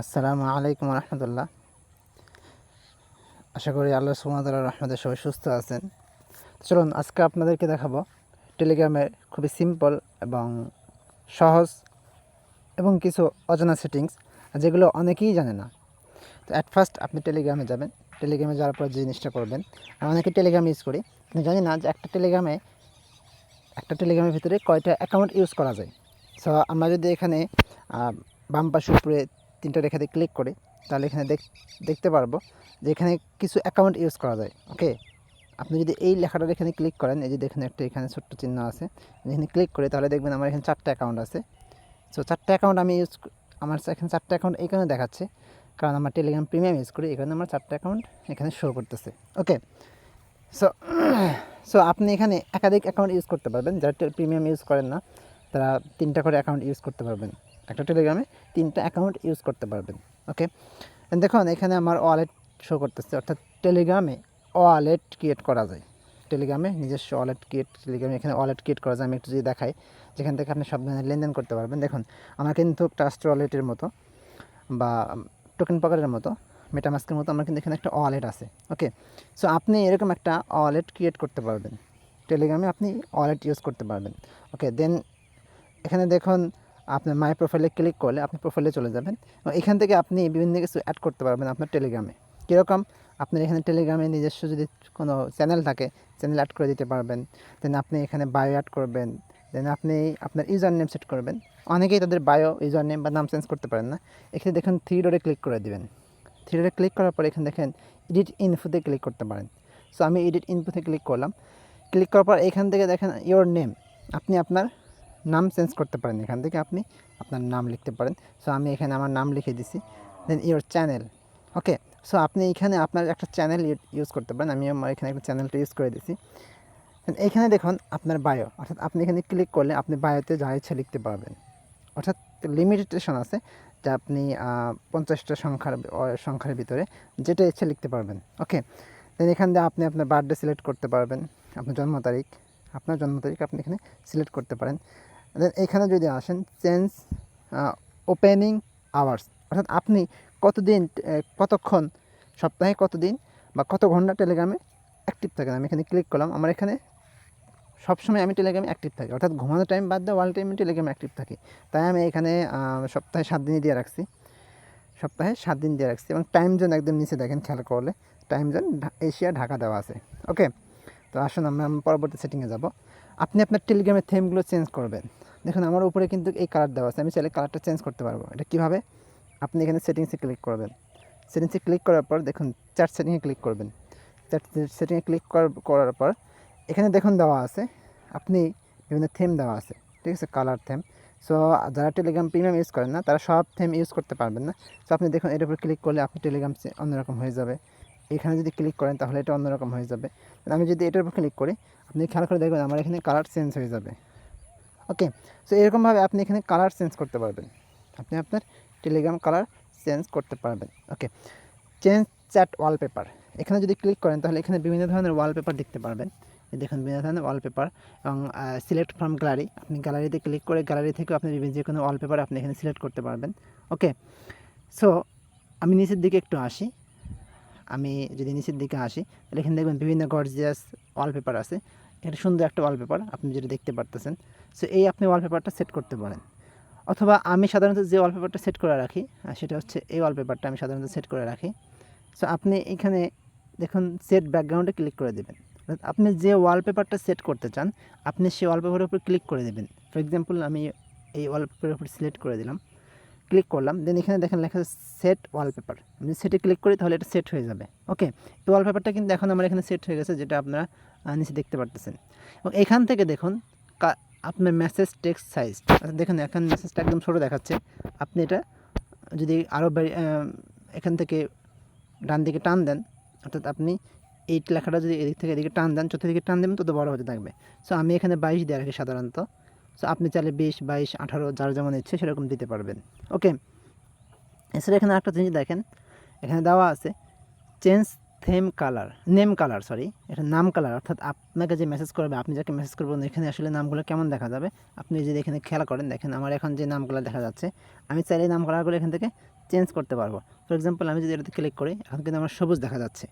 আসসালামু আলাইকুম রহমতুল্লাহ। আশা করি আল্লাহ সুমাতাল্লাহ রহমতে সবাই সুস্থ আছেন। চলুন, আজকে আপনাদেরকে দেখাবো টেলিগ্রামের খুবই সিম্পল এবং সহজ এবং কিছু অজানা সেটিংস যেগুলো অনেকেই জানে না। তো অ্যাট ফার্স্ট আপনি টেলিগ্রামে যাবেন। টেলিগ্রামে যাওয়ার পর যে জিনিসটা করবেন, আমি অনেকে টেলিগ্রাম ইউজ করি, কিন্তু জানি না যে একটা টেলিগ্রামে, একটা টেলিগ্রামের ভিতরে কয়টা অ্যাকাউন্ট ইউজ করা যায়। সো আমরা যদি এখানে বাম পাশে উপরে তিনটা রেখাতে ক্লিক করি, তাহলে এখানে দেখ, দেখতে পারব যে এখানে কিছু অ্যাকাউন্ট ইউজ করা যায় ওকে আপনি যদি এই লেখাটার এখানে ক্লিক করেন, এই যে দেখেন একটা এখানে ছোট্ট চিহ্ন আছে এখানে ক্লিক করি তাহলে দেখবেন আমার এখানে চারটে অ্যাকাউন্ট আছে। সো চারটে অ্যাকাউন্ট আমি ইউজ আমার এখানে চারটে অ্যাকাউন্ট এই কারণে দেখাচ্ছে, কারণ আমার টেলিগ্রাম প্রিমিয়াম ইউজ করি, এই কারণে আমার চারটে অ্যাকাউন্ট এখানে শো করতেছে ওকে সো সো আপনি এখানে একাধিক অ্যাকাউন্ট ইউজ করতে পারবেন, যারা প্রিমিয়াম ইউজ করেন না, তারা তিনটা করে অ্যাকাউন্ট ইউজ করতে পারবেন। একটা টেলিগ্রামে তিনটা অ্যাকাউন্ট ইউজ করতে পারবেন ওকে দেখুন, এখানে আমার ওয়ালেট শো করতেছে, অর্থাৎ টেলিগ্রামে ওয়ালেট ক্রিয়েট করা যায়। টেলিগ্রামে নিজস্ব ওয়ালেট ক্রিয়েট টেলিগ্রামে এখানে ওয়ালেট ক্রিয়েট করা যায়, আমি একটু যদি দেখাই, যেখান থেকে আপনি সব ধরনের লেনদেন করতে পারবেন। দেখুন, আমার কিন্তু ট্রাস্ট ওয়ালেটের মতো বা টোকেন পকেটের মতো মেটামাস্কের মতো আমার কিন্তু এখানে একটা ওয়ালেট আছে ওকে সো আপনি এরকম একটা ওয়ালেট ক্রিয়েট করতে পারবেন। টেলিগ্রামে আপনি ওয়ালেট ইউজ করতে পারবেন ওকে দেন এখানে দেখুন আপনার মাই প্রোফাইলে ক্লিক করলে আপনি প্রোফাইলে চলে যাবেন। এখান থেকে আপনি বিভিন্ন কিছু অ্যাড করতে পারবেন আপনার টেলিগ্রামে কীরকম? আপনার এখানে টেলিগ্রামে নিজস্ব যদি কোনো চ্যানেল থাকে চ্যানেল অ্যাড করে দিতে পারবেন। দেন আপনি এখানে বায়ো অ্যাড করবেন। দেন আপনি আপনার ইউজার নেম সেট করবেন। অনেকেই তাদের বায়ো ইউজার নেম বা নাম চেঞ্জ করতে পারেন না। এখানে দেখুন থ্রি ডোরে ক্লিক করে দিবেন। থ্রি ডোরে ক্লিক করার পর এখানে দেখেন এডিট ইনফোতে ক্লিক করতে পারেন। সো আমি এডিট ইনফোতে ক্লিক করলাম। ক্লিক করার পর এখান থেকে দেখেন ইওর নেম আপনি আপনার নাম চেঞ্জ করতে পারেন এখান থেকে আপনি আপনার নাম লিখতে পারেন। সো আমি এখানে আমার নাম লিখে দিছি। Then your channel okay so আপনি এখানে আপনার একটা চ্যানেল ইউজ করতে পারেন। আমি আমার এখানে একটা চ্যানেলটা ইউজ করে দিছি। এইখানে দেখুন আপনার বায়ো অর্থাৎ আপনি এখানে ক্লিক করলে আপনি বায়োতে যা ইচ্ছা লিখতে পারবেন। অর্থাৎ লিমিটেশন আছে যে আপনি পঞ্চাশটা সংখ্যার সংখ্যার ভিতরে যেটা ইচ্ছে লিখতে পারবেন। ওকে দেন এখান দিয়ে আপনি আপনার বার্থডে সিলেক্ট করতে পারবেন। আপনার জন্ম তারিখ। আপনার জন্ম তারিখ আপনি এখানে সিলেক্ট করতে পারেন। দেন এখানে যদি আসেন চেঞ্জ ওপেনিং আওয়ার্স অর্থাৎ আপনি কতদিন কতক্ষণ, সপ্তাহে কতদিন বা কত ঘণ্টা টেলিগ্রামে অ্যাক্টিভ থাকেন? আমি এখানে ক্লিক করলাম, আমার এখানে সবসময় আমি টেলিগ্রামে অ্যাক্টিভ থাকি। অর্থাৎ ঘুমানোর টাইম বাদ দেওয়া ওয়াল টাইমে টেলিগ্রামে অ্যাক্টিভ থাকি। তাই আমি এখানে সপ্তাহে সাত দিনই দিয়ে রাখছি। সপ্তাহে সাত দিন দিয়ে রাখছি। এবং টাইম জোন একদম নিচে দেখেন, খেয়াল করলে। টাইম জোন এশিয়া, ঢাকা দেওয়া আছে। ওকে তো আসুন আমরা পরবর্তী সেটিংয়ে যাব। আপনি আপনার টেলিগ্রামের থেমগুলো চেঞ্জ করবেন। দেখুন, আমার উপরে কিন্তু এই কালার দেওয়া আছে। আমি চাইলে কালারটা চেঞ্জ করতে পারব। এটা কীভাবে? আপনি এখানে সেটিংসে ক্লিক করবেন। সেটিংসে ক্লিক করার পর দেখুন চার্ট সেটিংয়ে ক্লিক করবেন। চার্ট সেটিংয়ে ক্লিক করার পর এখানে দেখুন দেওয়া আছে, আপনি বিভিন্ন থিম দেওয়া আছে। ঠিক আছে কালার থিম সো যারা টেলিগ্রাম প্রিমিয়াম ইউজ করেন না, তারা সব থিম ইউজ করতে পারবেন না। সো আপনি দেখুন, এর উপর ক্লিক করলে আপনি টেলিগ্রাম অন্যরকম হয়ে যাবে। এখানে যদি ক্লিক করেন, তাহলে এটা অন্যরকম হয়ে যাবে। আমি যদি এটার উপর ক্লিক করি, আপনি খেয়াল করে দেখবেন, আমার এখানে কালার চেঞ্জ হয়ে যাবে। ওকে সো এরকমভাবে আপনি এখানে কালার চেঞ্জ করতে পারবেন। আপনি আপনার টেলিগ্রাম কালার চেঞ্জ করতে পারবেন। ওকে চেঞ্জ চ্যাট ওয়ালপেপার এখানে যদি ক্লিক করেন, তাহলে এখানে বিভিন্ন ধরনের ওয়ালপেপার দেখতে পারবেন। দেখুন, বিভিন্ন ধরনের ওয়ালপেপার এবং সিলেক্ট ফ্রম গ্যালারি আপনি গ্যালারিতে ক্লিক করে গ্যালারি থেকেও আপনি বিভিন্ন যে কোনো ওয়ালপেপার আপনি এখানে সিলেক্ট করতে পারবেন। ওকে সো আমি নিচের দিকে একটু আসি। আমি যদি নিচের দিকে আসি, তাহলে এখানে দেখবেন বিভিন্ন গর্জিয়াস ওয়ালপেপার আছে। এটা সুন্দর একটা ওয়ালপেপার আপনি যেটা দেখতে পারতেছেন। সো এই আপনি ওয়ালপেপারটা সেট করতে পারেন। অথবা আমি সাধারণত যে ওয়ালপেপারটা সেট করে রাখি সেটা হচ্ছে এই ওয়ালপেপারটা আমি সাধারণত সেট করে রাখি। সো আপনি এখানে দেখুন সেট ব্যাকগ্রাউন্ডে ক্লিক করে দেবেন। আপনি যে ওয়ালপেপারটা সেট করতে চান, আপনি সেই ওয়ালপেপারের উপর ক্লিক করে দেবেন। ফর এক্সাম্পল আমি এই ওয়ালপেপারের উপর সিলেক্ট করে দিলাম। ক্লিক করলাম দেন এখানে দেখেন লেখা সেট ওয়ালপেপার আমি সেটে ক্লিক করি, তাহলে এটা সেট হয়ে যাবে। ওকে এই ওয়ালপেপারটা কিন্তু এখন আমার এখানে সেট হয়ে গেছে, যেটা আপনারা নিচে দেখতে পারতেছেন। এবং এখান থেকে দেখুন আপনার মেসেজ টেক্সট সাইজ দেখুন, এখন মেসেজটা একদম ছোটো দেখাচ্ছে। আপনি এটা যদি আরও এখান থেকে ডান দিকে টান দেন, অর্থাৎ আপনি এই লেখাটা যদি এদিক থেকে এদিকে টান দেন, চতুর্দিকে টান দেবেন, তত বড় হতে থাকবে। সো আমি এখানে বাইশ দিয়ে রাখি সাধারণত। সো আপনি চাইলে বিশ, বাইশ, আঠারো, যার যেমন ইচ্ছে সেরকম দিতে পারবেন। ওকে এছাড়া এখানে একটা জিনিস দেখেন। এখানে দেওয়া আছে change theme colour, name colour sorry এটা নাম কালার, অর্থাৎ আপনাকে যে মেসেজ করবে, আপনি যাকে মেসেজ করবেন এখানে আসলে নামগুলো কেমন দেখা যাবে? আপনি যদি এখানে খেয়াল করেন, দেখেন আমার এখন যে নামগুলো দেখা যাচ্ছে, আমি চাইলে নাম কালারগুলো এখান থেকে চেঞ্জ করতে পারব। ফর এক্সাম্পল আমি যদি এটাতে ক্লিক করি, এখন কিন্তু আমার সবুজ দেখা যাচ্ছে।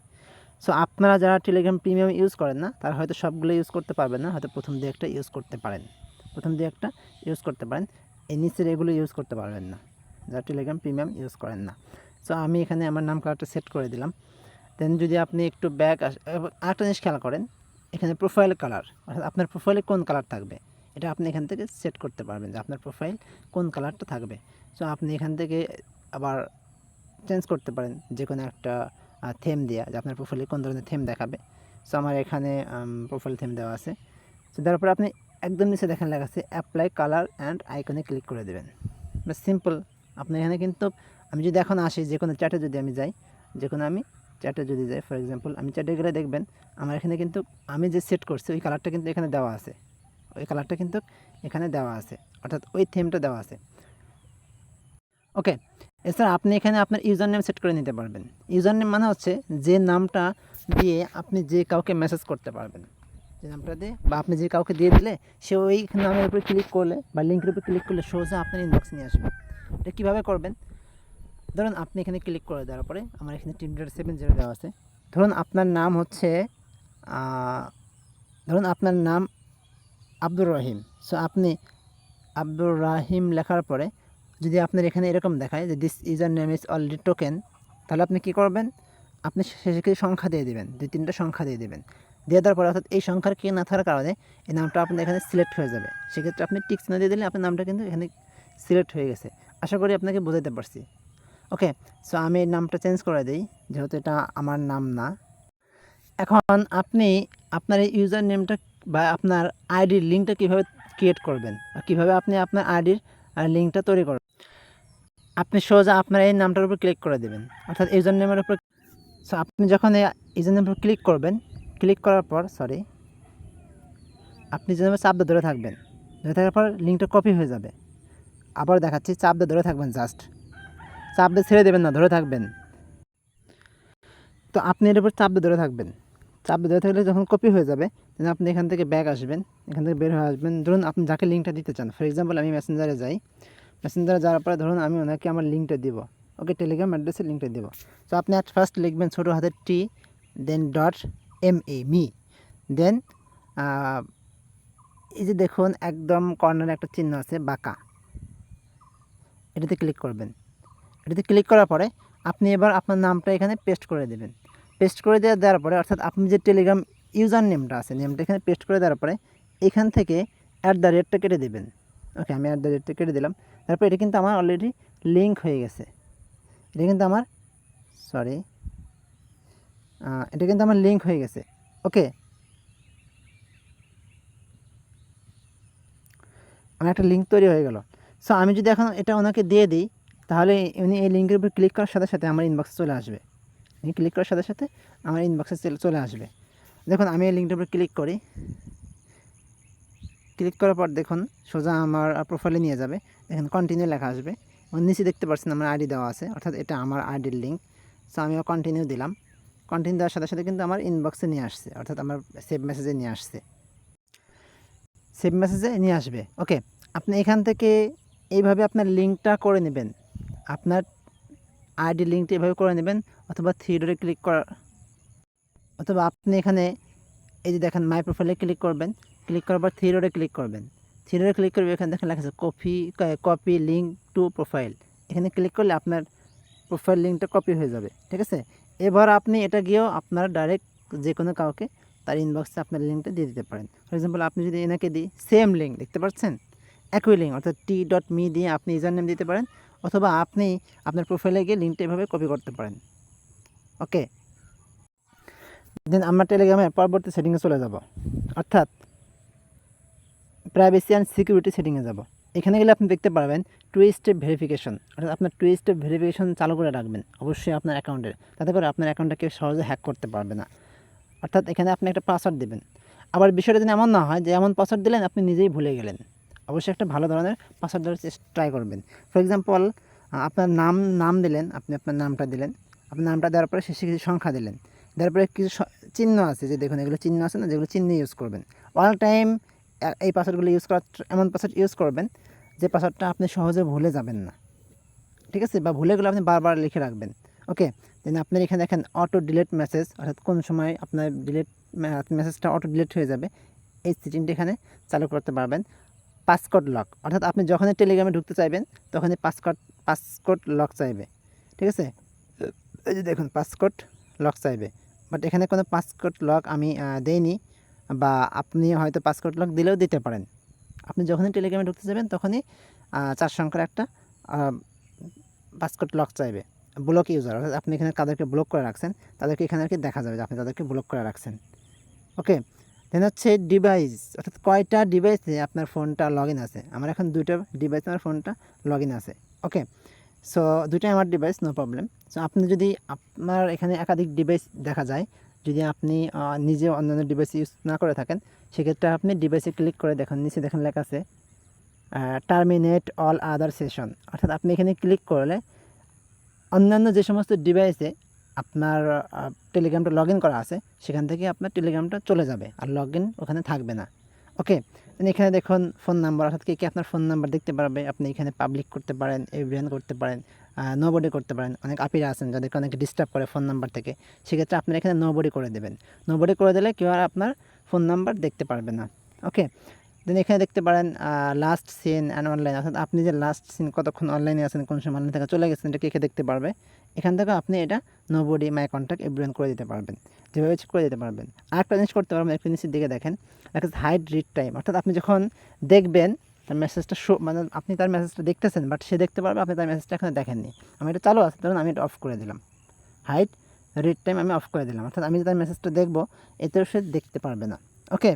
সো আপনারা যারা টেলিগ্রাম প্রিমিয়াম ইউজ করেন না, তারা হয়তো সবগুলো ইউজ করতে পারবেন না, হয়তো প্রথম দিয়ে একটা ইউজ করতে পারেন। প্রথম দিয়ে একটা ইউজ করতে পারেন এই নিচের এগুলো ইউজ করতে পারবেন না, যারা টেলিগ্রাম প্রিমিয়াম ইউজ করেন না। সো আমি এখানে আমার নাম কালারটা সেট করে দিলাম। দেন যদি আপনি একটু ব্যাক আরেকটা জিনিস খেয়াল করেন, এখানে প্রোফাইল কালার অর্থাৎ আপনার প্রোফাইলে কোন কালার থাকবে? এটা আপনি এখান থেকে সেট করতে পারবেন যে আপনার প্রোফাইল কোন কালারটা থাকবে। সো আপনি এখান থেকে আবার চেঞ্জ করতে পারেন যে কোনো একটা থেম দেওয়া যে আপনার প্রোফাইলে কোন ধরনের থেম দেখাবে। সো আমার এখানে প্রোফাইল থেম দেওয়া আছে। সো দেওয়ার পরে আপনি একদম নিচে দেখেন লেখা আছে অ্যাপ্লাই কালার অ্যান্ড আইকনে ক্লিক করে দেবেন। সিম্পল আপনি এখানে কিন্তু, আমি যদি এখন আসি যে কোনো চ্যাটে যদি আমি যাই যে কোনো আমি চ্যাটে যদি যাই ফর এক্সাম্পল আমি চ্যাটে গেলে দেখবেন, আমার এখানে কিন্তু আমি যে সেট করছি, ওই কালারটা কিন্তু এখানে দেওয়া আছে। ওই কালারটা কিন্তু এখানে দেওয়া আছে। অর্থাৎ ওই থিমটা দেওয়া আছে। ওকে এছাড়া আপনি এখানে আপনার ইউজার নেম সেট করে নিতে পারবেন। ইউজার নেম মানে হচ্ছে যে নামটা দিয়ে আপনি যে কাউকে মেসেজ করতে পারবেন। যে নামটা দিয়ে বা আপনি যে কাউকে দিয়ে দিলে, সে ওই নামের উপরে ক্লিক করলে বা লিঙ্কের উপরে ক্লিক করলে সোজা আপনার ইনবক্সে নিয়ে আসবে। এটা কীভাবে করবেন? ধরুন আপনি এখানে ক্লিক করে দেওয়ার পরে আমার এখানে টিম ডট সেভেন জিরো দেওয়া আছে। ধরুন আপনার নাম হচ্ছে ধরুন আপনার নাম আব্দুর রহিম। সো আপনি আব্দুর রাহিম লেখার পরে যদি আপনার এখানে এরকম দেখায় যে this user name is already taken তাহলে আপনি কি করবেন? আপনি শেষে কিছু সংখ্যা দিয়ে দিবেন, দুই তিনটা সংখ্যা দিয়ে দিবেন। দিয়ে দেওয়ার পরে অর্থাৎ এই সংখ্যার কে না থাকার কারণে এই নামটা আপনার এখানে সিলেক্ট হয়ে যাবে। সেক্ষেত্রে আপনি টিক্স না দিয়ে দিলে আপনার নামটা কিন্তু এখানে সিলেক্ট হয়ে গেছে। আশা করি আপনাকে বোঝাতে পারছি। ওকে সো আমি নামটা চেঞ্জ করে দিই, যেহেতু এটা আমার নাম না। এখন আপনি আপনার এই ইউজার নেমটা বা আপনার আইডির লিঙ্কটা কীভাবে ক্রিয়েট করবেন? বা কীভাবে আপনি আপনার আইডির লিঙ্কটা তৈরি করবেন আপনি সোজা আপনার এই নামটার উপর ক্লিক করে দেবেন। অর্থাৎ ইউজার নেমের উপর সো আপনি যখন এই ইউজার নেমের উপর ক্লিক করবেন ক্লিক করার পর সরি আপনি যেভাবে চাপ দিয়ে ধরে থাকবেন, ধরে থাকার পর লিঙ্কটা কপি হয়ে যাবে। আবার দেখাচ্ছি চাপ দিয়ে ধরে থাকবেন জাস্ট চাপ দিয়ে ছেড়ে দেবেন না, ধরে থাকবেন। তো আপনি এর উপর চাপ দিয়ে ধরে থাকবেন। চাপ দিয়ে ধরে থাকলে যখন কপি হয়ে যাবে তখন আপনি এখান থেকে ব্যাক আসবেন, এখান থেকে বের হয়ে আসবেন। ধরুন আপনি যাকে লিঙ্কটা দিতে চান ফর এক্সাম্পল আমি মেসেঞ্জারে যাই মেসেঞ্জারে যাওয়ার পরে ধরুন আমি ওনাকে আমার লিঙ্কটা দিব। ওকে টেলিগ্রাম অ্যাড্রেসে লিঙ্কটা দিব। তো আপনি অ্যাট ফার্স্ট লিখবেন ছোটো হাতের T then dot M A me then এই যে দেখুন, একদম কর্নারে একটা চিহ্ন আছে, বাঁকা। এটাতে ক্লিক করবেন। এটাতে ক্লিক করার পরে আপনি এবার আপনার নামটা এখানে পেস্ট করে দেবেন। পেস্ট করে দেওয়া দেওয়ার পরে, অর্থাৎ আপনি যে টেলিগ্রাম ইউজার নেমটা আছে, নেমটা এখানে পেস্ট করে দেওয়ার পরে এখান থেকে অ্যাট দ্য রেটটা কেটে দেবেন। ওকে আমি অ্যাট দ্য রেটটা কেটে দিলাম। তারপর এটা কিন্তু আমার অলরেডি লিঙ্ক হয়ে গেছে। এটা কিন্তু আমার সরি এটা কিন্তু আমার লিঙ্ক হয়ে গেছে। ওকে আমার একটা লিঙ্ক তৈরি হয়ে গেল। সো আমি যদি এখন এটা ওনাকে দিয়ে দিই তাহলে উনি এই লিঙ্কের উপর ক্লিক করার সাথে সাথে আমার ইনবক্সে চলে আসবে। উনি ক্লিক করার সাথে সাথে আমার ইনবক্সে চলে আসবে। দেখুন, আমি এই লিঙ্কটার উপর ক্লিক করি। ক্লিক করার পর দেখুন, সোজা আমার প্রোফাইলে নিয়ে যাবে। দেখুন কন্টিনিউ লেখা আসবে। এবং নিচে দেখতে পাচ্ছেন আমার আইডি দেওয়া আছে, অর্থাৎ এটা আমার আইডির লিঙ্ক সো আমিও কন্টিনিউ দিলাম। কন্টিনিউ দেওয়ার সাথে সাথে কিন্তু আমার ইনবক্সে নিয়ে আসছে, অর্থাৎ আমার সেভ মেসেজে নিয়ে আসছে। সেভ মেসেজে নিয়ে আসবে। ওকে আপনি এখান থেকে এইভাবে আপনার লিঙ্কটা করে নেবেন। আপনার আইডি লিঙ্কটা এভাবে করে নেবেন অথবা থ্রি ক্লিক করা অথবা আপনি এখানে এই যে দেখেন মাই প্রোফাইলে ক্লিক করবেন। ক্লিক করার পর থ্রি ডটে ক্লিক করবেন। থ্রি ডটে ক্লিক করবে এখানে দেখেন লেখা আছে copy copy link to profile. এখানে ক্লিক করলে আপনার প্রোফাইল লিঙ্কটা কপি হয়ে যাবে, ঠিক আছে? এবার আপনি এটা গিয়েও আপনার ডাইরেক্ট যে কোনো কাউকে তার ইনবক্সে আপনার লিঙ্কটা দিয়ে দিতে পারেন। ফর এক্সাম্পল, আপনি যদি এনাকে দিই, সেম লিঙ্ক, দেখতে পাচ্ছেন? একই লিঙ্ক, অর্থাৎ টি ডট মি দিয়ে আপনি ইউজার নেম দিতে পারেন অথবা আপনি আপনার প্রোফাইলে গিয়ে লিঙ্কটা এভাবে কপি করতে পারেন। ওকে দেন আমরা টেলিগ্রামের পরবর্তী সেটিংয়ে চলে যাব। অর্থাৎ প্রাইভেসি অ্যান্ড সিকিউরিটি সেটিংয়ে যাব। এখানে গেলে আপনি দেখতে পারবেন টু স্টেপ ভেরিফিকেশন অর্থাৎ আপনার টু স্টেপ ভেরিফিকেশন চালু করে রাখবেন, অবশ্যই আপনার অ্যাকাউন্টের তাতে করে আপনার অ্যাকাউন্টটা কেউ সহজে হ্যাক করতে পারবে না। অর্থাৎ এখানে আপনি একটা পাসওয়ার্ড দেবেন। আবার বিষয়টা যেন এমন না হয় যে এমন পাসওয়ার্ড দিলেন, আপনি নিজেই ভুলে গেলেন। অবশ্যই একটা ভালো ধরনের পাসওয়ার্ড দেওয়ার চেষ্টা ট্রাই করবেন। ফর এক্সাম্পল আপনার নাম নাম দিলেন, আপনি আপনার নামটা দিলেন। আপনার নামটা দেওয়ার পরে শেষে কিছু সংখ্যা দিলেন। দেওয়ার পরে কিছু চিহ্ন আছে যে দেখুন, এগুলো চিহ্ন আছে না, যেগুলো চিহ্ন ইউজ করবেন। অল টাইম এই পাসওয়ার্ডগুলো ইউজ করার এমন পাসওয়ার্ড ইউজ করবেন যে পাসওয়ার্ডটা আপনি সহজে ভুলে যাবেন না। ঠিক আছে? বা ভুলে গেলে আপনি বারবার লিখে রাখবেন। ওকে দেন আপনার এখানে দেখেন অটো ডিলিট মেসেজ অর্থাৎ কোন সময় আপনার ডিলেট মেসেজটা অটো ডিলিট হয়ে যাবে, এই সেটিংটা এখানে চালু করতে পারবেন। পাসকোড লক অর্থাৎ আপনি যখনই টেলিগ্রামে ঢুকতে চাইবেন তখনই পাসকোড পাসকোড লক চাইবে। ঠিক আছে? এই যে দেখুন পাসকোড লক চাইবে। বাট এখানে কোনো পাসকোড লক আমি দেইনি বা আপনি হয়তো পাসকোড লক দিলেও দিতে পারেন। আপনি যখনই টেলিগ্রামে ঢুকতে যাবেন তখনই চার সংখ্যার একটা পাসকোড লক চাইবে। ব্লক ইউজার অর্থাৎ আপনি এখানে তাদেরকে ব্লক করে রাখছেন তাদেরকে এখানে আর কি দেখা যাবে যে আপনি তাদেরকে ব্লক করে রাখছেন। ওকে দেন হচ্ছে ডিভাইস অর্থাৎ কয়টা ডিভাইসে আপনার ফোনটা লগ ইন আছে? আমার এখন দুইটা ডিভাইসে আমার ফোনটা লগ ইন আছে। ওকে সো দুইটাই আমার ডিভাইস নো প্রবলেম সো আপনি যদি আপনার এখানে একাধিক ডিভাইস দেখা যায়, যদি আপনি নিজে অন্যান্য ডিভাইস ইউজ না করে থাকেন, সেক্ষেত্রে আপনি ডিভাইসে ক্লিক করে দেখুন, নিচে দেখেন লেখা আছে টার্মিনেট অল আদার সেশন অর্থাৎ আপনি এখানে ক্লিক করলে অন্যান্য যে সমস্ত ডিভাইসে আপনার টেলিগ্রামটা লগ ইন করা আছে, সেখান থেকে আপনার টেলিগ্রামটা চলে যাবে, আর লগ ইন ওখানে থাকবে না। ওকে এখানে দেখুন ফোন নাম্বার অর্থাৎ কে কে আপনার ফোন নাম্বার দেখতে পারবে, আপনি এখানে পাবলিক করতে পারেন এভিয়ান করতে পারেন নোবডি করতে পারেন, অনেক আপিরা আছেন যাদেরকে অনেকে ডিস্টার্ব করে ফোন নাম্বার থেকে, সেক্ষেত্রে আপনার এখানে নোবডি করে দেবেন। নোবডি করে দিলে কেউ আর আপনার ফোন নাম্বার দেখতে পারবে না। ওকে দেন এখানে দেখতে পারেন লাস্ট সিন অ্যান্ড অনলাইন অর্থাৎ আপনি যে লাস্ট সিন কতক্ষণ অনলাইনে আছেন, কোন সময় অনলাইন থেকে চলে গেছেন, এটা কে দেখতে পারবে? এখান থেকে আপনি এটা nobody my contact everyone করে দিতে পারবেন। যেভাবে করে দিতে পারবেন। আর একটা জিনিস করতে পারবেন একটু নিচের দিকে দেখেন। দেখা যাচ্ছে হাইড রিড টাইম অর্থাৎ আপনি যখন দেখবেন, তার মেসেজটা শো মানে আপনি তার মেসেজটা দেখতেছেন বাট সে দেখতে পারবে, আপনি তার মেসেজটা এখানে দেখেননি। আমি এটা চালু আছে, ধরুন আমি এটা অফ করে দিলাম। হাইট রিড টাইম আমি অফ করে দিলাম। অর্থাৎ আমি যে তার মেসেজটা দেখব, এতেও সে দেখতে পারবে না। ওকে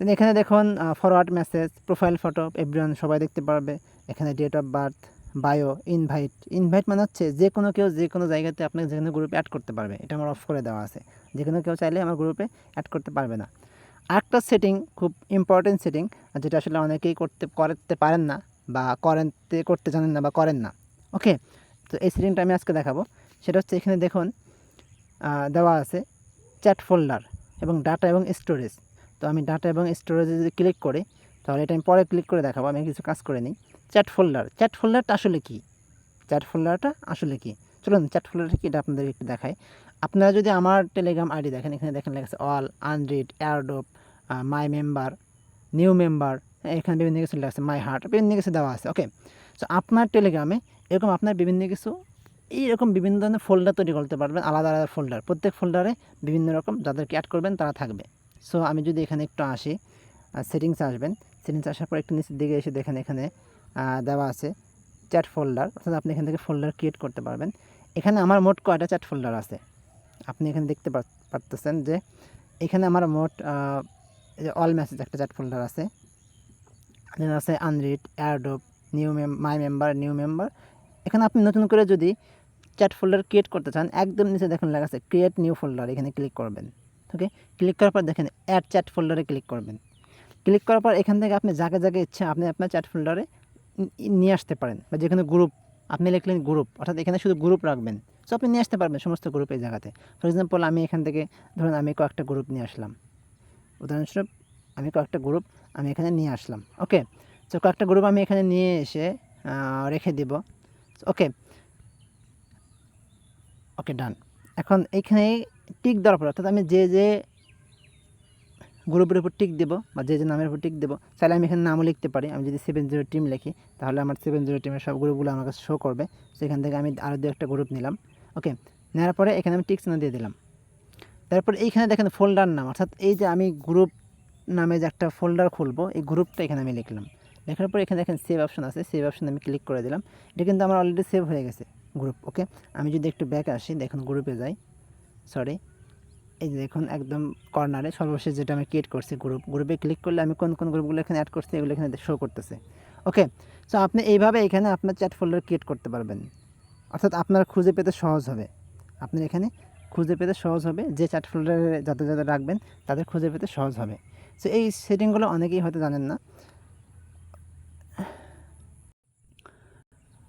এখানে দেখুন forward message profile photo everyone সবাই দেখতে পারবে। এখানে date of birth bio invite invite মানে হচ্ছে যে কোনো কেউ যে কোনো জায়গাতে আপনাকে যে কোনো গ্রুপে অ্যাড করতে পারবে। এটা আমার অফ করে দেওয়া আছে। যে কোনো কেউ চাইলে আমার গ্রুপে অ্যাড করতে পারবে না। আরেকটা সেটিং খুব ইম্পর্টেন্ট সেটিং যেটা আসলে অনেকেই করতে করতে পারেন না বা করেন করতে জানেন না বা করেন না। ওকে তো এই সেটিংটা আমি আজকে দেখাবো। সেটা হচ্ছে এখানে দেখুন দেওয়া আছে চ্যাট ফোল্ডার এবং ডাটা এবং স্টোরেজ তো আমি ডাটা এবং স্টোরেজে যদি ক্লিক করি, তাহলে এটা আমি পরে ক্লিক করে দেখাবো, আমি কিছু কাজ করে নিই। চ্যাট ফোল্ডার চ্যাট ফোল্ডারটা আসলে কি? চ্যাট ফোল্ডারটা আসলে কি? চলুন চ্যাট ফোল্ডারটা কি এটা আপনাদের একটু দেখাই। আপনারা যদি আমার টেলিগ্রাম আইডি দেখেন, এখানে দেখেন লেখা আছে all unread airdrop my member new member এখানে বিভিন্ন কিছু লেখা আছে মাই হার্ট বিভিন্ন কিছু দেওয়া আছে ওকে সো আপনার টেলিগ্রামে এরকম আপনার বিভিন্ন কিছু, এইরকম বিভিন্ন ধরনের ফোল্ডার তৈরি করতে পারবেন, আলাদা আলাদা ফোল্ডার প্রত্যেক ফোল্ডারে বিভিন্ন রকম যাদেরকে অ্যাড করবেন, তারা থাকবে। সো আমি যদি এখানে একটু আসি সেটিংস আসবেন। সেটিংস আসার পর একটু নিচের দিকে এসে দেখেন এখানে দেওয়া আছে চ্যাট ফোল্ডার অর্থাৎ আপনি এখান থেকে ফোল্ডার ক্রিয়েট করতে পারবেন। এখানে আমার মোট কয়টা চ্যাট ফোল্ডার আছে? আপনি এখানে দেখতে পারতেছেন যে এখানে আমার মোট অল মেসেজ একটা চ্যাট ফোল্ডার আছে। দেন আছে unread airdrop new mem my member new member এখানে আপনি নতুন করে যদি চ্যাট ফোল্ডার ক্রিয়েট করতে চান, একদম নিচে দেখুন লেখা আছে ক্রিয়েট নিউ ফোল্ডার এখানে ক্লিক করবেন। ওকে? ক্লিক করার পর দেখেন অ্যাড চ্যাট ফোল্ডারে ক্লিক করবেন। ক্লিক করার পর এখান থেকে আপনি যাকে যাকে ইচ্ছা আপনি আপনার চ্যাট ফোল্ডারে নিয়ে আসতে পারেন। বা যেখানে গ্রুপ আপনি লিখলেন গ্রুপ অর্থাৎ এখানে শুধু গ্রুপ রাখবেন। সো আপনি নিয়ে আসতে পারবেন সমস্ত গ্রুপ এই জায়গাতে। ফর এক্সাম্পল আমি এখান থেকে, ধরুন আমি কয়েকটা গ্রুপ নিয়ে আসলাম। উদাহরণস্বরূপ, আমি কয়েকটা গ্রুপ আমি এখানে নিয়ে আসলাম। ওকে তো কয়েকটা গ্রুপ আমি এখানে নিয়ে এসে রেখে দিব। ওকে ওকে ডান এখন এইখানে টিক দেওয়ার পর, অর্থাৎ আমি যে যে গ্রুপের উপর টিক দেবো বা যে যে নামের উপর টিক দেবো, তাহলে আমি এখানে নামও লিখতে পারি। আমি যদি সেভেন জিরো টিম লিখি, তাহলে আমার সেভেন জিরো টিমের সব গ্রুপগুলো আমার কাছে শো করবে। সেখান থেকে আমি আরও দু একটা গ্রুপ নিলাম। ওকে নেওয়ার পরে এখানে আমি টিক চিহ্ন দিয়ে দিলাম। তারপর এইখানে দেখেন ফোল্ডার নাম, অর্থাৎ এই যে আমি গ্রুপ নামে যে একটা ফোল্ডার খুলবো, এই গ্রুপটা এখানে আমি লিখলাম। লেখার পর এখানে দেখেন সেভ অপশন আছে সেভ অপশন আমি ক্লিক করে দিলাম। এটা কিন্তু আমার অলরেডি সেভ হয়ে গেছে গ্রুপ ওকে আমি যদি একটু ব্যাক আসি, দেখুন গ্রুপে যাই। সরি এই যে দেখুন একদম কর্নারে সর্বশেষ যেটা আমি ক্রিয়েট করছি গ্রুপ গ্রুপে ক্লিক করলে আমি কোন কোন গ্রুপগুলো এখানে অ্যাড করছি এগুলো এখানে শো করতেছে। ওকে সো আপনি এইভাবে এখানে আপনার চ্যাট ফোল্ডার ক্রিয়েট করতে পারবেন। অর্থাৎ আপনার খুঁজে পেতে সহজ হবে। আপনার এখানে খুঁজে পেতে সহজ হবে, যে চ্যাট ফোল্ডারে যাদের যাদের রাখবেন, তাদের খুঁজে পেতে সহজ হবে। সো এই সেটিংগুলো অনেকেই হয়তো জানেন না।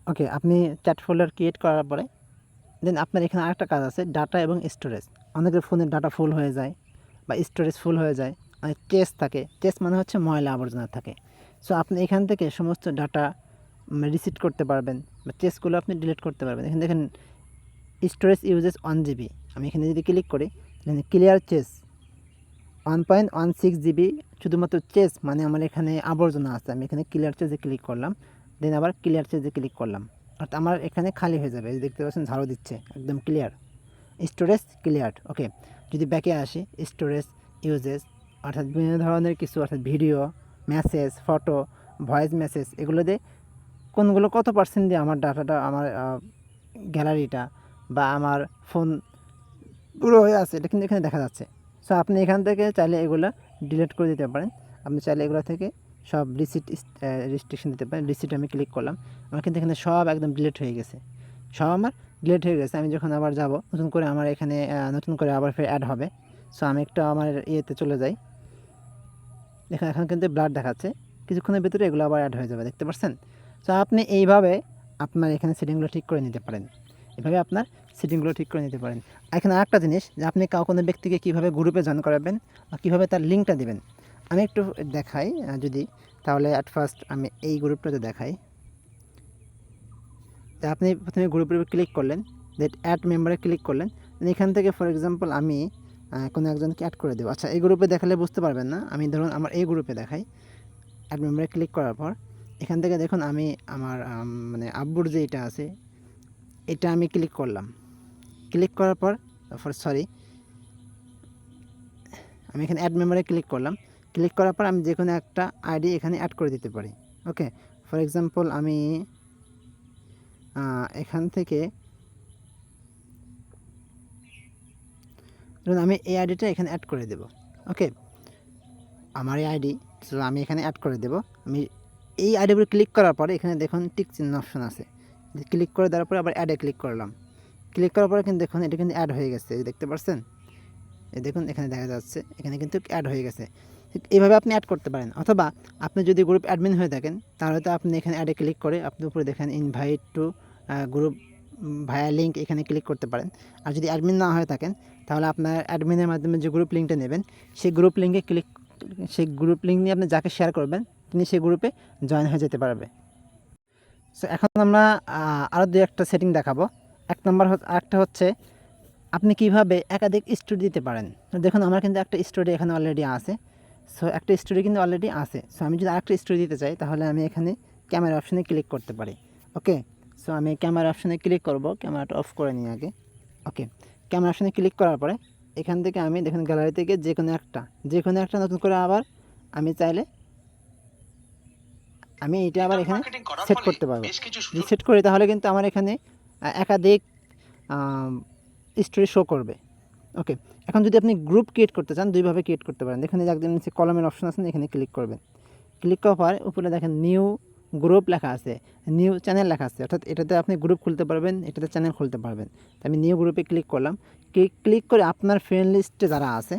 ওকে আপনি চ্যাট ফোল্ডার ক্রিয়েট করার পরে দেন আপনার এখানে আরেকটা কাজ আছে ডাটা এবং স্টোরেজ অনেকের ফোনের ডাটা ফুল হয়ে যায় বা স্টোরেজ ফুল হয়ে যায় অনেক চেস থাকে। চেস মানে হচ্ছে ময়লা আবর্জনা থাকে। সো আপনি এখান থেকে সমস্ত ডাটা রিসিট করতে পারবেন বা চেসগুলো আপনি ডিলিট করতে পারবেন। এখানে দেখেন স্টোরেজ ইউজেস ওয়ান জিবি আমি এখানে যদি ক্লিক করি এখানে clear cache one point one six GB শুধুমাত্র চেস মানে আমার এখানে আবর্জনা আছে। আমি এখানে ক্লিয়ার চেসে ক্লিক করলাম দেন আবার ক্লিয়ার চেসে ক্লিক করলাম। অর্থাৎ আমার এখানে খালি হয়ে যাবে দেখতে পাচ্ছেন ঝাড়ু দিচ্ছে, একদম ক্লিয়ার স্টোরেজ ক্লিয়ার ওকে যদি ব্যাকে আসি স্টোরেজ ইউজেস অর্থাৎ বিভিন্ন ধরনের কিছু, অর্থাৎ video message photo voice message এগুলো দিয়ে কোনগুলো, কত পার্সেন্ট দিয়ে আমার ডাটাটা আমার গ্যালারিটা বা আমার ফোন পুরো হয়ে আছে, এটা কিন্তু এখানে দেখা যাচ্ছে। সো আপনি এখান থেকে চাইলে এগুলো ডিলিট করে দিতে পারেন। আপনি চাইলে এগুলো থেকে সব রিসিট রেজিস্ট্রেশন দিতে পারেন। রিসিট আমি ক্লিক করলাম। আমার কিন্তু এখানে সব একদম ডিলিট হয়ে গেছে। সব আমার ডিলিট হয়ে গেছে। আমি যখন আবার যাব, নতুন করে আমার এখানে নতুন করে আবার ফের অ্যাড হবে। সো আমি একটু আমার ইয়েতে চলে যাই। দেখুন, এখন কিন্তু ব্লাড দেখাচ্ছে। কিছুক্ষণের ভিতরে এগুলো আবার অ্যাড হয়ে যাবে। দেখতে পাচ্ছেন? সো আপনি এইভাবে আপনার এখানে সেটিংগুলো ঠিক করে নিতে পারেন। এভাবে আপনার সেটিংগুলো ঠিক করে নিতে পারেন। এখানে আরেকটা জিনিস যে আপনি কাউ কোনো ব্যক্তিকে কীভাবে গ্রুপে জয়েন করাবেন বা কীভাবে তার লিঙ্কটা দিবেন। আমি একটু দেখাই যদি। তাহলে অ্যাট ফার্স্ট আমি এই গ্রুপটাতে দেখাই। আপনি প্রথমে গ্রুপের উপর ক্লিক করলেন দেন অ্যাড মেম্বারে ক্লিক করলেন এখান থেকে ফর এক্সাম্পল আমি কোনো একজনকে অ্যাড করে দেবো। আচ্ছা এই গ্রুপে দেখালে বুঝতে পারবেন না। আমি ধরুন আমার এই গ্রুপে দেখাই। অ্যাড মেম্বারে ক্লিক করার পর, এখান থেকে দেখুন আমি আমার মানে আব্বুর যে এটা আছে, এটা আমি ক্লিক করলাম। ক্লিক করার পর সরি আমি এখানে অ্যাড মেম্বারে ক্লিক করলাম। ক্লিক করার পর আমি যে কোনো একটা আইডি এখানে অ্যাড করে দিতে পারি, ওকে? ফর এক্সাম্পল, আমি এখান থেকে আমি এই আইডিটা এখানে অ্যাড করে দেব, ওকে? আমার এই আইডি আমি এখানে অ্যাড করে দেব, আমি এই আইডির উপরে ক্লিক করার পরে এখানে দেখুন টিক চিহ্ন অপশন আছে ক্লিক করে দেওয়ার পরে আবার অ্যাডে ক্লিক করলাম, ক্লিক করার পরে কিন্তু দেখুন এটা কিন্তু অ্যাড হয়ে গেছে, দেখতে পাচ্ছেন দেখুন এখানে দেখা যাচ্ছে, এখানে কিন্তু অ্যাড হয়ে গেছে ঠিক এইভাবে আপনি অ্যাড করতে পারেন। অথবা আপনি যদি গ্রুপ অ্যাডমিন হয়ে থাকেন, তাহলে তো আপনি এখানে অ্যাডে ক্লিক করে আপনি উপরে দেখেন invite to group via link এখানে ক্লিক করতে পারেন। আর যদি অ্যাডমিন না হয়ে থাকেন, তাহলে আপনার অ্যাডমিনের মাধ্যমে যে গ্রুপ লিঙ্কটা নেবেন, সেই গ্রুপ লিঙ্কে ক্লিক সেই গ্রুপ লিঙ্ক নিয়ে আপনি যাকে শেয়ার করবেন, তিনি সেই গ্রুপে জয়েন হয়ে যেতে পারবে। সো এখন আমরা আরও দু একটা সেটিং দেখাবো। এক নম্বর আরেকটা হচ্ছে আপনি কীভাবে একাধিক স্টোরি দিতে পারেন। দেখুন, আমার কিন্তু একটা স্টোরি এখানে অলরেডি আছে। সো একটা স্টোরি কিন্তু অলরেডি আছে। সো আমি যদি আরেকটা স্টোরি দিতে চাই তাহলে আমি এখানে ক্যামেরা অপশানে ক্লিক করতে পারি। ওকে সো আমি ক্যামেরা অপশানে ক্লিক করব। ক্যামেরাটা অফ করে নিই আগে। ওকে ক্যামেরা অপশানে ক্লিক করার পরে এখান থেকে আমি দেখুন গ্যালারি থেকে যে কোনো একটা যে কোনো একটা নতুন করে আবার আমি চাইলে আমি এটা আবার এখানে সেট করতে পারব। যদি সেট করি তাহলে কিন্তু আমার এখানে একাধিক স্টোরি শো করবে। ওকে এখন যদি আপনি গ্রুপ ক্রিয়েট করতে চান, দুইভাবে ক্রিয়েট করতে পারেন। এখানে একদম নিচে কলমের অপশন আছে এখানে ক্লিক করবেন। ক্লিক করার পর উপরে দেখেন নিউ গ্রুপ লেখা আছে। নিউ চ্যানেল লেখা আছে। অর্থাৎ এটাতে আপনি গ্রুপ খুলতে পারবেন, এটাতে চ্যানেল খুলতে পারবেন। তো আমি নিউ গ্রুপে ক্লিক করলাম। ক্লিক ক্লিক করে আপনার ফ্রেন্ড লিস্টে যারা আছে,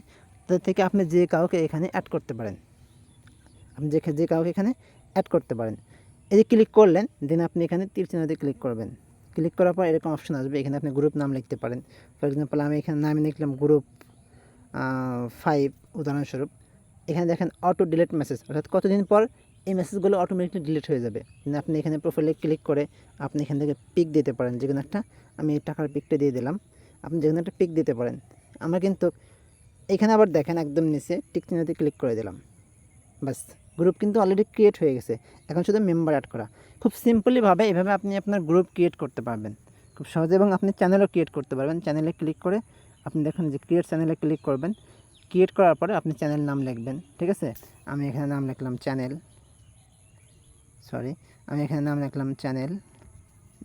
তাদের থেকে আপনি যে কাউকে এখানে অ্যাড করতে পারেন। আপনি যে যে কাউকে এখানে অ্যাড করতে পারেন। এই যে ক্লিক করলেন দেন আপনি এখানে তীর চিহ্নতে ক্লিক করবেন। ক্লিক করার পর এরকম অপশন আসবে। এখানে আপনি গ্রুপ নাম লিখতে পারেন। ফর এক্সাম্পল আমি এখানে নামে লিখলাম গ্রুপ ফাইভ উদাহরণস্বরূপ। এখানে দেখেন অটো ডিলিট মেসেজ অর্থাৎ কতদিন পর এই মেসেজগুলো অটোমেটিকলি ডিলিট হয়ে যাবে। কিন্তু আপনি এখানে প্রোফাইলে ক্লিক করে আপনি এখান থেকে পিক দিতে পারেন। যে কোনো একটা, আমি টাকার পিকটা দিয়ে দিলাম। আপনি যে কোনো একটা পিক দিতে পারেন। আমরা কিন্তু এখানে আবার দেখেন একদম নিচে টিক ক্লিক করে দিলাম। বাস গ্রুপ কিন্তু অলরেডি ক্রিয়েট হয়ে গেছে। এখন শুধু মেম্বার অ্যাড করা। খুব সিম্পলিভাবে এভাবে আপনি আপনার গ্রুপ ক্রিয়েট করতে পারবেন। খুব সহজে এবং আপনি চ্যানেলও ক্রিয়েট করতে পারবেন। চ্যানেলে ক্লিক করে আপনি দেখুন যে ক্রিয়েট চ্যানেলে ক্লিক করবেন। ক্রিয়েট করার পরে আপনি চ্যানেল নাম লিখবেন, ঠিক আছে? আমি এখানে নাম লিখলাম চ্যানেল সরি আমি এখানে নাম লিখলাম চ্যানেল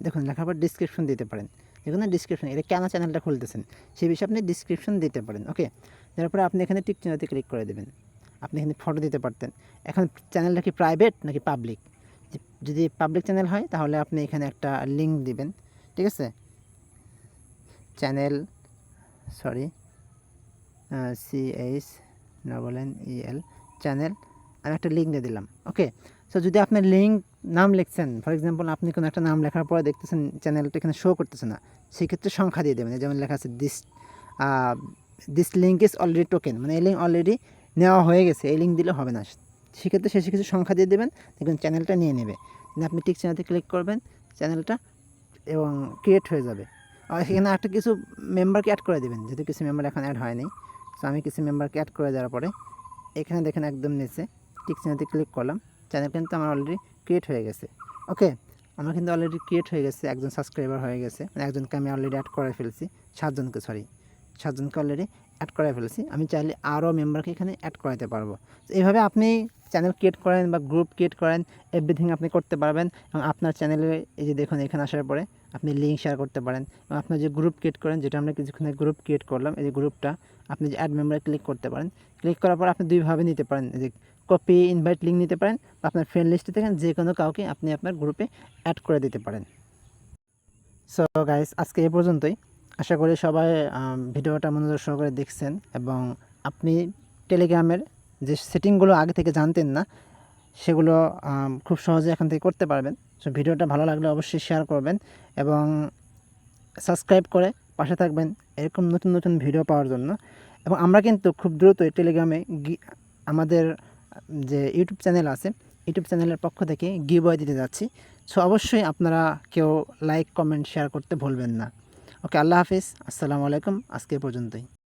দেখুন, লেখার পর ডিসক্রিপশন দিতে পারেন। দেখুন না ডিসক্রিপশন এটা কেন চ্যানেলটা খুলতেছেন? সেই বিষয়ে আপনি ডিসক্রিপশন দিতে পারেন ওকে তারপরে আপনি এখানে টিক চিহ্নতে ক্লিক করে দেবেন। আপনি এখানে ফটো দিতে পারতেন। এখন চ্যানেলটা কি প্রাইভেট নাকি পাবলিক যদি পাবলিক চ্যানেল হয়, তাহলে আপনি এখানে একটা লিঙ্ক দিবেন, ঠিক আছে? Channel sorry C H double N E L channel আমি একটা লিঙ্ক দিয়ে দিলাম ওকে সো যদি আপনার লিঙ্ক নাম লিখছেন ফর এক্সাম্পল আপনি কোনো একটা নাম লেখার পরে দেখতেছেন চ্যানেলটা এখানে শো করতেছে না, সেক্ষেত্রে সংখ্যা দিয়ে দেবেন, যেমন লেখা আছে this this link is already taken মানে এই লিঙ্ক অলরেডি নেওয়া হয়ে গেছে, এই লিঙ্ক দিলে হবে না। সেক্ষেত্রে শেষে কিছু সংখ্যা দিয়ে দেবেন, দেখবেন চ্যানেলটা নিয়ে নেবে। আপনি টিক চ্যানেলতে ক্লিক করবেন চ্যানেলটা এবং ক্রিয়েট হয়ে যাবে। আর এখানে একটা কিছু মেম্বারকে অ্যাড করে দেবেন, যেহেতু কিছু মেম্বার এখন অ্যাড হয়নি সো আমি কিছু মেম্বারকে অ্যাড করে দেওয়ার পরে, এখানে দেখেন একদম নিচে টিক চ্যানেলতে ক্লিক করলাম। চ্যানেল কিন্তু আমার অলরেডি ক্রিয়েট হয়ে গেছে। ওকে আমার কিন্তু অলরেডি ক্রিয়েট হয়ে গেছে, একজন সাবস্ক্রাইবার হয়ে গেছে। মানে একজনকে আমি অলরেডি অ্যাড করে ফেলছি, সাতজনকে সরি সাতজনকে অলরেডি অ্যাড করে ফেলেছি। আমি চাইলে আরও মেম্বারকে এখানে অ্যাড করাতে পারব। এইভাবে আপনি চ্যানেল ক্রিয়েট করেন বা গ্রুপ ক্রিয়েট করেন এভরিথিং আপনি করতে পারবেন এবং আপনার চ্যানেলে এই যে দেখুন, এখানে আসার পরে আপনি লিঙ্ক শেয়ার করতে পারেন এবং আপনার যে গ্রুপ ক্রিয়েট করেন, যেটা আমরা কিছুক্ষণ গ্রুপ ক্রিয়েট করলাম, এই যে গ্রুপটা আপনি যে অ্যাড মেম্বারে ক্লিক করতে পারেন। ক্লিক করার পর আপনি দুইভাবে নিতে পারেন, এই যে কপি ইনভাইট লিঙ্ক নিতে পারেন বা আপনার ফ্রেন্ড লিস্টে থেকে যে কোনো কাউকে আপনি আপনার গ্রুপে অ্যাড করে দিতে পারেন। সো গাইস আজকে এই পর্যন্তই। আশা করি সবাই ভিডিওটা মনোযোগ সহকারে দেখছেন এবং আপনি টেলিগ্রামের যে সেটিংগুলো আগে থেকে জানতেন না, সেগুলো খুব সহজে এখান থেকে করতে পারবেন। সো ভিডিওটা ভালো লাগলে অবশ্যই শেয়ার করবেন এবং সাবস্ক্রাইব করে পাশে থাকবেন এরকম নতুন নতুন ভিডিও পাওয়ার জন্য। এবং আমরা কিন্তু খুব দ্রুতই টেলিগ্রামে আমাদের যে ইউটিউব চ্যানেল আছে, ইউটিউব চ্যানেলের পক্ষ থেকে গিবয় দিতে যাচ্ছি। সো অবশ্যই আপনারা কেউ লাইক, কমেন্ট, শেয়ার করতে ভুলবেন না। ওকে আল্লাহ হাফিজ। আসসালামু আলাইকুম। আজকে পর্যন্তই।